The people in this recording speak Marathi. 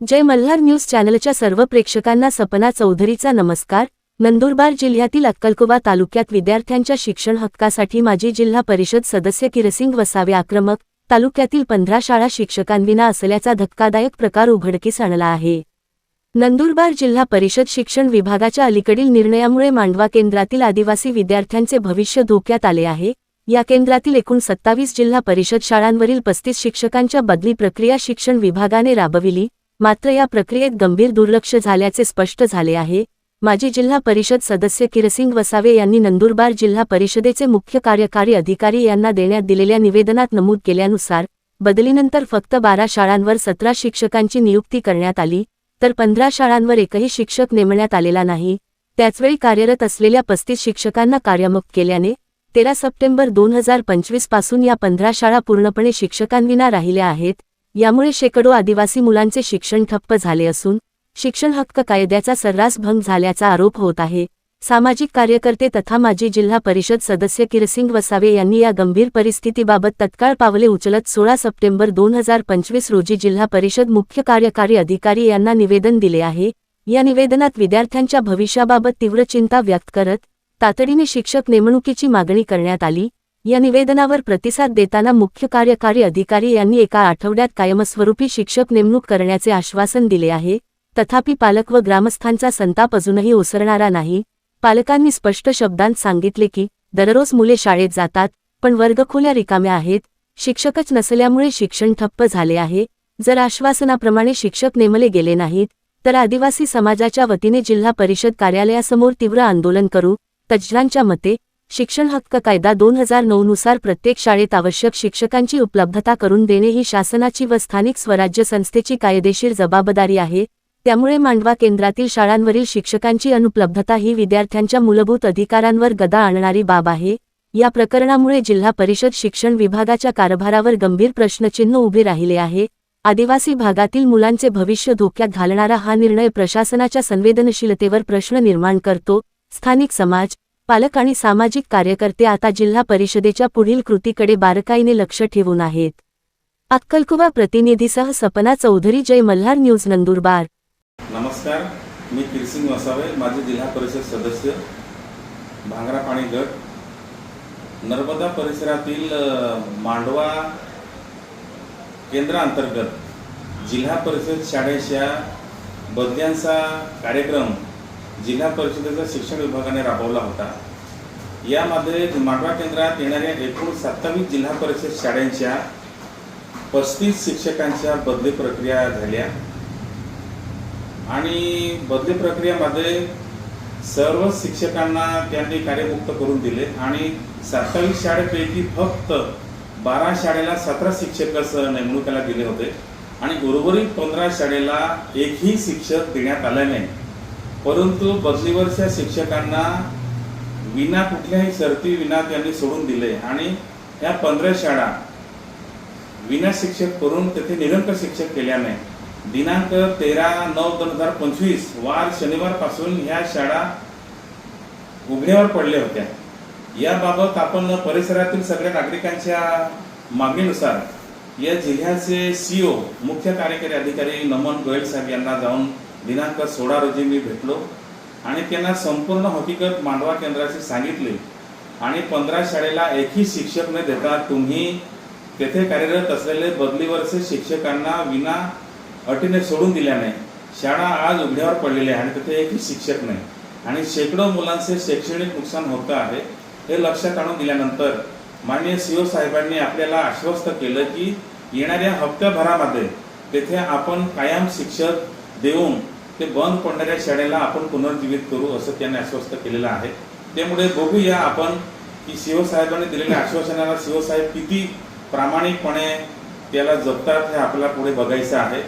जय मल्हार न्यूज चॅनलच्या सर्व प्रेक्षकांना सपना चौधरीचा नमस्कार. नंदुरबार जिल्ह्यातील अक्कलकोबा तालुक्यात विद्यार्थ्यांच्या शिक्षण हक्कासाठी माजी जिल्हा परिषद सदस्य किरसिंग वसावे आक्रमक तालुक्यातील पंधरा शाळा शिक्षकांविना असल्याचा धक्कादायक प्रकार उघडकीस आणला आहे. नंदुरबार जिल्हा परिषद शिक्षण विभागाच्या अलीकडील निर्णयामुळे मांडवा केंद्रातील आदिवासी विद्यार्थ्यांचे भविष्य धोक्यात आले आहे. या केंद्रातील एकूण सत्तावीस जिल्हा परिषद शाळांवरील पस्तीस शिक्षकांच्या बदली प्रक्रिया शिक्षण विभागाने राबविली. मात्र या प्रक्रियेत गंभीर दुर्लक्ष झाल्याचे स्पष्ट झाले आहे. माजी जिल्हा परिषद सदस्य किरसिंग वसावे यांनी नंदुरबार जिल्हा परिषदेचे मुख्य कार्यकारी अधिकारी यांना देण्यात दिलेल्या निवेदनात नमूद केल्यानुसार बदलीनंतर फक्त बारा शाळांवर सतरा शिक्षकांची नियुक्ती करण्यात आली तर पंधरा शाळांवर एकही शिक्षक नेमण्यात आलेला नाही. त्याचवेळी कार्यरत असलेल्या पस्तीस शिक्षकांना कार्यमुक्त केल्याने तेरा सप्टेंबर दोन हजार पंचवीसपासून या पंधरा शाळा पूर्णपणे शिक्षकांविना राहिल्या आहेत. यामुळे शेकडो आदिवासी मुलांचे शिक्षण ठप्प झाले असून शिक्षण हक्क कायद्याचा सर्रास भंग झाल्याचा आरोप होत आहे. सामाजिक कार्यकर्ते तथा माजी जिल्हा परिषद सदस्य किरसिंग वसावे यांनी या गंभीर परिस्थितीबाबत तत्काळ पावले उचलत सोळा सप्टेंबर दोन हजार पंचवीस रोजी जिल्हा परिषद मुख्य कार्यकारी अधिकारी यांना निवेदन दिले आहे. या निवेदनात विद्यार्थ्यांच्या भविष्याबाबत तीव्र चिंता व्यक्त करत तातडीने शिक्षक नेमणुकीची मागणी करण्यात आली. या निवेदनावर प्रतिसाद देताना मुख्य कार्यकारी अधिकारी यांनी एका आठवड्यात कायमस्वरूपी शिक्षक नेमणूक करण्याचे आश्वासन दिले आहे. तथापि पालक व ग्रामस्थांचा संताप अजूनही ओसरणारा नाही. पालकांनी स्पष्ट शब्दांत सांगितले की दररोज मुले शाळेत जातात पण वर्गखोल्या रिकाम्या आहेत. शिक्षकच नसल्यामुळे शिक्षण ठप्प झाले आहे. जर आश्वासनाप्रमाणे शिक्षक नेमले गेले नाहीत तर आदिवासी समाजाच्या वतीने जिल्हा परिषद कार्यालयासमोर तीव्र आंदोलन करू. तज्ज्ञांच्या मते शिक्षण हक्क कायदा दोन हजार नऊनुसार प्रत्येक शाळेत आवश्यक शिक्षकांची उपलब्धता करून देणे ही शासनाची व स्थानिक स्वराज्य संस्थेची कायदेशीर जबाबदारी आहे. त्यामुळे मांडवा केंद्रातील शाळांवरील शिक्षकांची अनुपलब्धता ही विद्यार्थ्यांच्या मूलभूत अधिकारांवर गदा आणणारी बाब आहे. या प्रकरणामुळे जिल्हा परिषद शिक्षण विभागाच्या कारभारावर गंभीर प्रश्नचिन्ह उभे राहिले आहे. आदिवासी भागातील मुलांचे भविष्य धोक्यात घालणारा हा निर्णय प्रशासनाच्या संवेदनशीलतेवर प्रश्न निर्माण करतो. स्थानिक समाज पालक आणि सामाजिक कार्यकर्ते आता जिल्हा परिषदेच्या पुढील कृतीकडे बारकाईने लक्ष ठेवून आहेत. अक्कलकुवा प्रतिनिधीसह सपना चौधरी जय मल्हार न्यूज नंदुरबार. नमस्कार मी किरसिंग वसावे माझे जिल्हा परिषद सदस्य भांगरा पाणी गट. नर्मदा परिसरातील मांडवा केंद्रांतर्गत जिल्हा परिषद शाळेच्या बदल्यांचा कार्यक्रम जिल्हा परिषदेचा शिक्षण विभागाने राबवला होता. यामध्ये मांडवा केंद्रात येणाऱ्या एकूण सत्तावीस जिल्हा परिषद शाळांच्या पस्तीस शिक्षकांच्या बदली प्रक्रिया झाल्या. आणि बदली प्रक्रियेमध्ये सर्व शिक्षकांना त्यांनी कार्यमुक्त करून दिले आणि सत्तावीस शाळेपैकी फक्त बारा शाळेला सतरा शिक्षकच नेमणुकीला दिले होते. आणि उर्वरित पंधरा शाळेला एकही शिक्षक देण्यात आले नाही. परंतु बदलीवरच्या शिक्षकांना विना कुठल्याही शर्ती विना त्यांनी सोडून दिले. आणि या पंधरा शाळा विना शिक्षक करून तेथे निरंतर शिक्षक केल्याने दिनांक तेरा नऊ दोन हजार पंचवीस वार शनिवारपासून ह्या शाळा उघड्यावर पडल्या होत्या. याबाबत आपण परिसरातील सगळ्या नागरिकांच्या मागणीनुसार या जिल्ह्याचे सीओ मुख्य कार्यकारी अधिकारी नमन गोयल साहेब यांना जाऊन दिनांक सोळा रोजी मी भेटलो आणि त्यांना संपूर्ण हकीकत मांडवा केंद्राशी सांगितली. आणि पंधरा शाळेला एकही शिक्षक न देता तुम्ही तेथे कार्यरत असलेले बदलीवरचे शिक्षकांना विना अटीने सोडून दिल्याने शाळा आज उघड्यावर पडलेल्या आहे आणि तिथे एकही शिक्षक नाही. आणि शेकडो मुलांचे शैक्षणिक नुकसान होतं आहे हे लक्षात आणून दिल्यानंतर माननीय सीओ साहेबांनी आपल्याला आश्वस्त केलं की येणाऱ्या हप्त्याभरामध्ये तेथे आपण कायम शिक्षक देऊन ते बंद पडणाऱ्या शाळेला आपण पुनर्जीवित करू असं त्यांनी आश्वस्त केलेलं आहे. त्यामुळे बघूया आपण की शिवसाहेबांनी दिलेल्या आश्वासनाला शिवसाहेब किती प्रामाणिकपणे त्याला जपतात हे आपल्याला पुढे बघायचं आहे.